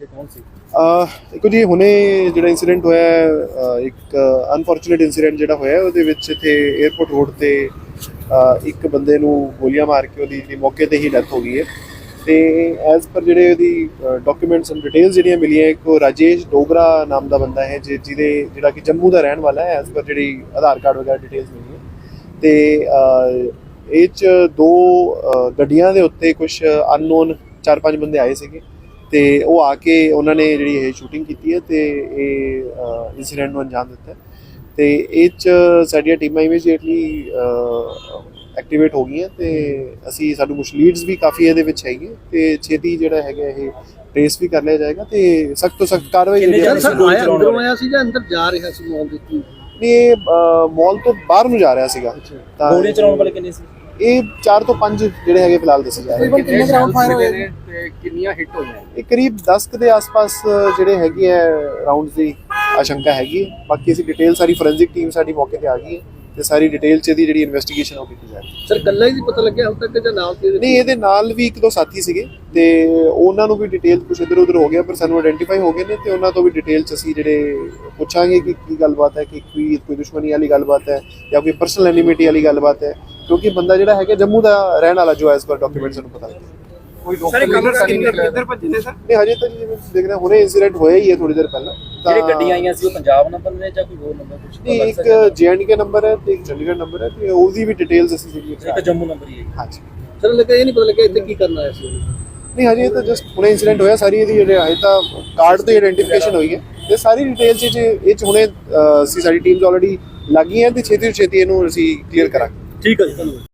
ਸੀਗੇ ਕੌਣ ਸੀ? ਦੇਖੋ ਜੀ, ਹੁਣੇ ਜਿਹੜਾ ਇਨਸੀਡੈਂਟ ਹੋਇਆ ਇੱਕ ਅਨਫੋਰਚੂਨੇਟ ਇਨਸੀਡੈਂਟ ਜਿਹੜਾ ਹੋਇਆ ਉਹਦੇ ਵਿੱਚ ਇੱਥੇ 에어ਪੋਰਟ ਰੋਡ ਤੇ ਇੱਕ ਬੰਦੇ ਨੂੰ ਗੋਲੀਆਂ ਮਾਰ ਕੇ ਉਹਦੀ ਜਿਹੜੀ ਮੌਕੇ ਤੇ ਹੀ ਡੈਥ ਹੋ ਗਈ ਹੈ। ਤੇ ਐਜ਼ ਪਰ ਜਿਹੜੇ ਉਹਦੀ ਡਾਕੂਮੈਂਟਸ ਐਂਡ ਡਿਟੇਲਸ ਜਿਹੜੀਆਂ ਮਿਲੀਆਂ, ਇੱਕ ਉਹ ਰਾਜੇਸ਼ ਡੋਗਰਾ ਨਾਮ ਦਾ ਬੰਦਾ ਹੈ, ਜਿ- ਜਿਹਦੇ ਜਿਹੜਾ ਕਿ ਜੰਮੂ ਦਾ ਰਹਿਣ ਵਾਲਾ ਹੈ ਐਜ਼ ਪਰ ਜਿਹੜੀ ਆਧਾਰ ਕਾਰਡ ਵਗੈਰਾ ਡਿਟੇਲਸ ਮਿਲੀਆਂ। ਤੇ ਇਹ ਚ ਦੋ ਗੱਡੀਆਂ ਦੇ ਉੱਤੇ ਕੁਝ ਅਨਨੋਨ ਚਾਰ ਪੰਜ ਬੰਦੇ ਆਏ ਸੀਗੇ। ਤੇ ਉਹ ਆ ਕੇ ਉਹਨਾਂ ਨੇ ਜਿਹੜੀ ਇਹ ਸ਼ੂਟਿੰਗ ਕੀਤੀ ਹੈ ਤੇ ਇਹ ਇਨਸੀਡੈਂਟ ਨੂੰ ਅੰਜਾਮ ਦਿੱਤਾ। ਤੇ ਇਹ ਚ ਸਾਡੀਆਂ ਟੀਮਾਂ ਇਮੀਡੀਏਟਲੀ ਐਕਟੀਵੇਟ ਹੋ ਗਈਆਂ ਤੇ ਅਸੀਂ ਸਾਨੂੰ ਕੁਝ ਲੀਡਸ ਵੀ ਕਾਫੀ ਇਹਦੇ ਵਿੱਚ ਹੈਗੇ ਤੇ ਛੇਤੀ ਜਿਹੜਾ ਹੈਗਾ ਇਹ ਟ੍ਰੇਸ ਵੀ ਕਰ ਲਿਆ ਜਾਏਗਾ ਤੇ ਸਖਤ ਤੋਂ ਸਖਤ ਕਾਰਵਾਈ ਜਿਹੜੀ ਹੈ ਸਰ ਆਇਆ ਅੰਦਰੋਂ? ਆਇਆ ਸੀ ਜਾਂ ਅੰਦਰ ਜਾ ਰਿਹਾ ਸੀ ਮੌਲ ਦੇ ਇਹ ਮਾਲ ਤੋਂ ਬਾਹਰ ਨੂੰ ਜਾ ਰਿਹਾ ਸੀਗਾ ਤਾਂ ਗੋਲੀ ਚਲਾਉਣ ਵਾਲੇ ਕਿੰਨੇ ਸੀ ਇਹ 4 ਤੋਂ 5 ਜਿਹੜੇ ਹੈਗੇ ਫਿਲਹਾਲ ਦੱਸੇ ਜਾ ਰਹੇ ਨੇ। ਕਿੰਨੇ ਗਰਾਊਂਡ ਫਾਇਰ ਹੋਏ ਨੇ ਤੇ ਕਿੰਨੀਆਂ ਹਿੱਟ ਹੋਈਆਂ ਇਹ ਕਰੀਬ 10 ਕੁ ਦੇ ਆਸ-ਪਾਸ ਜਿਹੜੇ ਹੈਗੇ ਆ ਰਾਉਂਡਸ ਦੀ ਆਸ਼ੰਕਾ ਹੈਗੀ ਹੈ। ਬਾਕੀ ਅਸੀਂ ਡਿਟੇਲ ਸਾਰੀ ਫੋਰੈਂਸਿਕ ਟੀਮ ਸਾਡੀ ਮੌਕੇ ਤੇ ਆ ਗਈ ਹੈ ਤੇ ਸਾਰੀ ਡਿਟੇਲ ਚ ਇਹਦੀ ਜਿਹੜੀ ਇਨਵੈਸਟੀਗੇਸ਼ਨ ਉਹ ਕੀਤੀ ਜਾ ਰਹੀ ਹੈ। ਸਰ ਕੱਲਾ ਹੀ ਨਹੀਂ ਪਤਾ ਲੱਗਿਆ ਹੁਣ ਤੱਕ ਜਾਂ ਨਾਲ ਦੇ ਨਹੀਂ ਇਹਦੇ ਨਾਲ ਵੀ ਇੱਕ ਦੋ ਸਾਥੀ ਸੀਗੇ ਤੇ ਉਹਨਾਂ ਨੂੰ ਵੀ ਡਿਟੇਲ ਕੁਝ ਇਧਰ ਉਧਰ ਹੋ ਗਿਆ ਪਰ ਸਾਨੂੰ ਆਇਡੈਂਟੀਫਾਈ ਹੋ ਗਏ ਨੇ ਤੇ ਉਹਨਾਂ ਤੋਂ ਵੀ ਡਿਟੇਲ ਚ ਅਸੀਂ ਜਿਹੜੇ ਪੁੱਛਾਂਗੇ ਕਿ ਕੀ ਗੱਲਬਾਤ ਹੈ ਕਿ ਕੋਈ ਕੋਈ ਦੁਸ਼ਮਣੀ ਵਾਲੀ ਗੱਲਬਾਤ ਹੈ ਜਾਂ ਕੋਈ ਪਰਸਨਲ ਐਨੀਮਿਟੀ ਵਾਲੀ ਗੱਲਬਾਤ ਹੈ। ਕਿਉਂਕਿ ਬੰਦਾ ਜਿਹੜਾ ਹੈਗਾ ਜੰਮੂ ਦਾ ਰਹਿਣ ਵਾਲਾ ਜੋ ਐਸ ਪਰ ਡਾਕੂਮੈਂਟ ਸਾਨੂੰ ਪਤਾ। ਲੱਗਿਆ ਕੋਈ ਲੋਕਲ ਲੀਡਰ ਕਿੱਧਰ ਭੱਜੇ ਨੇ ਸਰ ਨਹੀਂ ਹਜੇ ਤੱਕ ਜਿਵੇਂ ਤੁਸੀਂ ਦੇਖ ਰਹੇ ਹੁਣੇ ਇਨਸੀਡੈਂਟ ਹੋਇਆ ਹੀ ਹੈ ਥੋੜੀ ਦੇਰ ਪਹਿਲਾਂ। ਤਾਂ- ਜਿਹੜੇ ਗੱਡੀਆਂ ਆਈਆਂ ਸੀ ਉਹ ਪੰਜਾਬ ਨੰਬਰ ਨੇ ਜਾਂ ਕੋਈ ਹੋਰ ਨੰਬਰ ਕੁਝ ਨਹੀਂ ਇੱਕ ਜੀਐਨਕੇ ਨੰਬਰ ਹੈ ਤੇ ਇੱਕ ਚੰਡੀਗੜ੍ਹ ਨੰਬਰ ਹੈ ਤੇ ਉਹਦੀ ਵੀ ਡਿਟੇਲਸ ਅਸੀਂ ਜਿਹੜੀ ਇੱਕ ਜੰਮੂ ਨੰਬਰ ਹੀ ਹੈ ਹਾਂਜੀ। ਸਰ ਲੱਗਾ ਇਹ ਨਹੀਂ ਪਤਾ ਲੱਗਿਆ ਇੱਥੇ ਕੀ ਕਰਨ ਆਇਆ ਸੀ ਉਹ। ਨਹੀਂ ਹਜੇ ਤਾਂ ਜਸਟ ਹੁਣੇ ਇਨਸੀਡੈਂਟ ਹੋਇਆ ਸਾਰੀ ਇਹਦੀ ਜਿਹੜੇ ਹਜੇ ਤਾਂ ਕਾਰਡ ਤੋਂ ਆਇਡੈਂਟੀਫਿਕੇਸ਼ਨ ਹੋਈ ਹੈ ਤੇ ਸਾਰੀ ਡਿਟੇਲਸ ਇਹ 'ਚ ਇਹ ਚ ਹੁਣੇ ਅਹ, ਅਸੀਂ ਸਾਡੀ ਟੀਮਸ ਆਲਰੇਡੀ ਲੱਗੀਆਂ ਤੇ ਛੇਤੀ ਤੋਂ ਛੇਤੀ ਇਹਨੂੰ ਅਸੀਂ ਕਲੀਅਰ ਕਰਾਂਗੇ। ਠੀਕ ਹੈ ਜੀ ਧੰਨਵਾਦ।